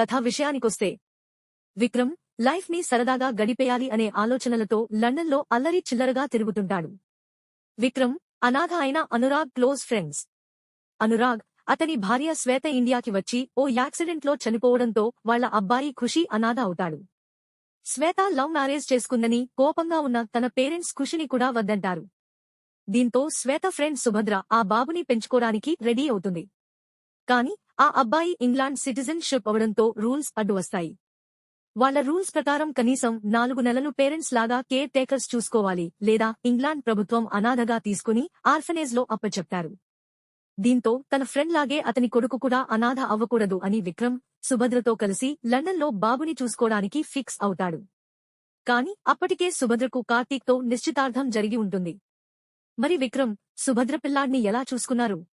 కథ విషయానికొస్తే విక్రమ్ లైఫ్ని సరదాగా గడిపేయాలి అనే ఆలోచనలతో లండన్లో అల్లరి చిల్లరగా తిరుగుతుంటాడు. విక్రమ్ అనాథ అయిన అనురాగ్ క్లోజ్ ఫ్రెండ్స్. అనురాగ్ అతని భార్య శ్వేత ఇండియాకి వచ్చి ఓ యాక్సిడెంట్లో చనిపోవడంతో వాళ్ళ అబ్బాయి ఖుషి అనాథ అవుతాడు. శ్వేత లవ్ మ్యారేజ్ చేసుకుందని కోపంగా ఉన్న తన పేరెంట్స్ ఖుషిని కూడా వద్దంటారు. దీంతో శ్వేత ఫ్రెండ్ సుభద్ర ఆ బాబుని పెంచుకోడానికి రెడీ అవుతుంది. కాని ఆ అబ్బాయి ఇంగ్లాండ్ సిటిజన్షిప్ అవడంతో రూల్స్ అడ్డు వస్తాయి. వాళ్ళ రూల్స్ ప్రకారం కనీసం నాలుగు నెలలు పేరెంట్స్ లాగా కేర్ టేకర్స్ చూసుకోవాలి లేదా ఇంగ్లాండ్ ప్రభుత్వం అనాథగా తీసుకుని ఆర్ఫనేజ్లో అప్పచెప్తారు. దీంతో తన ఫ్రెండ్ లాగే అతని కొడుకు కూడా అనాథ అవ్వకూడదు అని విక్రమ్ సుభద్రతో కలిసి లండన్లో బాబుని చూసుకోవడానికి ఫిక్స్ అవుతాడు. కాని అప్పటికే సుభద్రకు కార్తీక్తో నిశ్చితార్థం జరిగి ఉంటుంది. మరి విక్రమ్ సుభద్ర పిల్లాడిని ఎలా చూసుకున్నారు?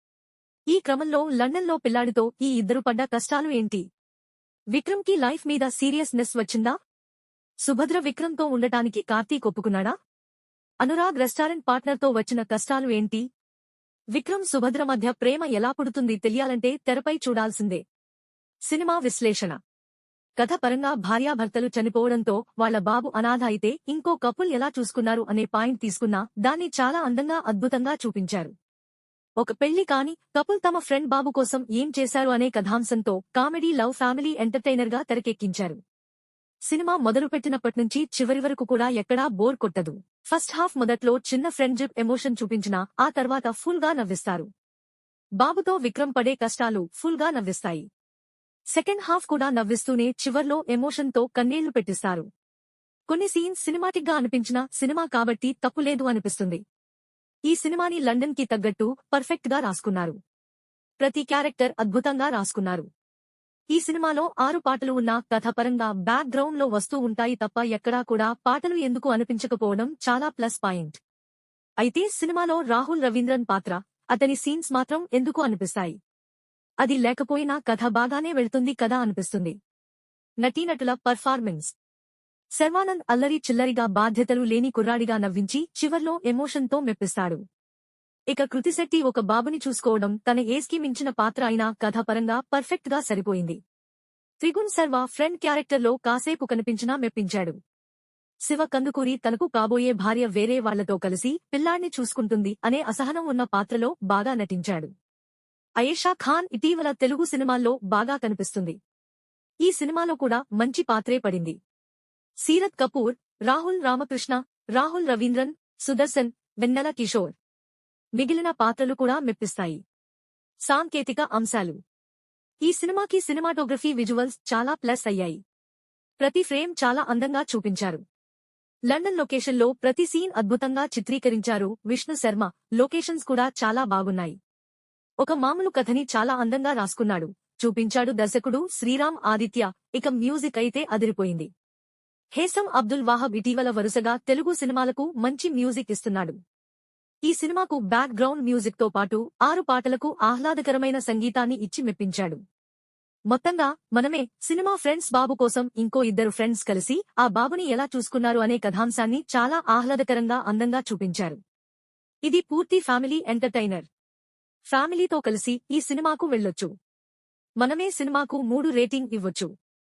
ఈ క్రమంలో లండన్లో పిల్లాడితో ఈ ఇద్దరు పడ్డ కష్టాలు ఏంటి? విక్రమ్కి లైఫ్ మీద సీరియస్నెస్ వచ్చిందా? సుభద్ర విక్రమ్తో ఉండటానికి కార్తీక్ ఒప్పుకున్నాడా? అనురాగ్ రెస్టారెంట్ పార్ట్నర్తో వచ్చిన కష్టాలు ఏంటి? విక్రమ్ సుభద్ర మధ్య ప్రేమ ఎలా పుడుతుంది తెలియాలంటే తెరపై చూడాల్సిందే. సినిమా విశ్లేషణ. కథ పరంగా భార్యాభర్తలు చనిపోవడంతో వాళ్ళ బాబు అనాథ అయితే ఇంకో కపుల్ ఎలా చూసుకున్నారు అనే పాయింట్ తీసుకున్నా దాన్ని చాలా అందంగా అద్భుతంగా చూపించారు. ఒక పెళ్ళి కాని కపుల్ తమ ఫ్రెండ్ బాబు కోసం ఏం చేశారు అనే కథాంశంతో కామెడీ లవ్ ఫ్యామిలీ ఎంటర్టైనర్గా తెరకెక్కించారు. సినిమా మొదలుపెట్టినప్పటినుంచి చివరి వరకు కూడా ఎక్కడా బోర్ కొట్టదు. ఫస్ట్ హాఫ్ మొదట్లో చిన్న ఫ్రెండ్షిప్ ఎమోషన్ చూపించినా ఆ తర్వాత ఫుల్గా నవ్విస్తారు. బాబుతో విక్రమ్ పడే కష్టాలు ఫుల్గా నవ్విస్తాయి. సెకండ్ హాఫ్ కూడా నవ్విస్తూనే చివర్లో ఎమోషన్తో కన్నీళ్ళు పెట్టిస్తారు. కొన్ని సీన్స్ సినిమాటిక్గా అనిపించినా సినిమా కాబట్టి తప్పులేదు అనిపిస్తుంది. ఈ సినిమాని లండన్కి తగ్గట్టు పర్ఫెక్ట్గా రాసుకున్నారు. ప్రతి క్యారెక్టర్ అద్భుతంగా రాసుకున్నారు. ఈ సినిమాలో ఆరు పాటలు ఉన్న కథపరంగా బ్యాక్ గ్రౌండ్లో వస్తూ ఉంటాయి తప్ప ఎక్కడా కూడా పాటలు ఎందుకు అనిపించకపోవడం చాలా ప్లస్ పాయింట్. అయితే సినిమాలో రాహుల్ రవీంద్రన్ పాత్ర అతని సీన్స్ మాత్రం ఎందుకు అనిపిస్తాయి? అది లేకపోయినా కథ బాగానే వెళ్తుంది కదా అనిపిస్తుంది. నటీనటుల పర్ఫార్మెన్స్. శర్వానంద్ అల్లరి చిల్లరిగా బాధ్యతలు లేని కుర్రాడిగా నవ్వించి చివర్లో ఎమోషన్తో మెప్పిస్తాడు. ఇక కృతిశెట్టి ఒక బాబుని చూసుకోవడం తన ఏజ్కి మించిన పాత్ర అయినా కథపరంగా పర్ఫెక్ట్గా సరిపోయింది. త్రిగుణ్ సర్వ ఫ్రెండ్ క్యారెక్టర్లో కాసేపు కనిపించినా మెప్పించాడు. శివ కందుకూరి తనకు కాబోయే భార్య వేరే వాళ్ళతో కలిసి పిల్లాణ్ణి చూసుకుంటుంది అనే అసహనం ఉన్న పాత్రలో బాగా నటించాడు. అయేషా ఖాన్ ఇటీవల తెలుగు సినిమాల్లో బాగా కనిపిస్తుంది. ఈ సినిమాలో కూడా మంచి పాత్రే పడింది. సీరత్ కపూర్ రాహుల్ రామకృష్ణ రాహుల్ రవీంద్రన్ సుదర్శన్ వెన్నెల కిషోర్. మిగిలిన పాత్రలు కూడా మెప్పిస్తాయి. సాంకేతిక అంశాలు. ఈ సినిమాకి సినిమాటోగ్రఫీ విజువల్స్ చాలా ప్లస్ అయ్యాయి. ప్రతి ఫ్రేమ్ చాలా అందంగా చూపించారు. లండన్ లొకేషన్లో ప్రతి సీన్ అద్భుతంగా చిత్రీకరించారు విష్ణు శర్మ. లొకేషన్స్ కూడా చాలా బాగున్నాయి. ఒక మామూలు కథని చాలా అందంగా రాసుకున్నాడు. చూపించాడు దర్శకుడు శ్రీరామ్ ఆదిత్య. ఇక మ్యూజిక్ అయితే అదిరిపోయింది. హేసం అబ్దుల్ వాహబ్ ఇటీవల వరుసగా తెలుగు సినిమాలకు మంచి మ్యూజిక్ ఇస్తున్నాడు. ఈ సినిమాకు బ్యాక్ గ్రౌండ్ మ్యూజిక్తో పాటు ఆరు పాటలకు ఆహ్లాదకరమైన సంగీతాన్ని ఇచ్చి మెప్పించాడు. మొత్తంగా మనమే సినిమా ఫ్రెండ్స్ బాబు కోసం ఇంకో ఇద్దరు ఫ్రెండ్స్ కలిసి ఆ బాబుని ఎలా చూసుకున్నారు అనే కథాంశాన్ని చాలా ఆహ్లాదకరంగా అందంగా చూపించారు. ఇది పూర్తి ఫ్యామిలీ ఎంటర్టైనర్. ఫ్యామిలీతో కలిసి ఈ సినిమాకు వెళ్ళొచ్చు. మనమే సినిమాకు మూడు రేటింగ్ ఇవ్వొచ్చు.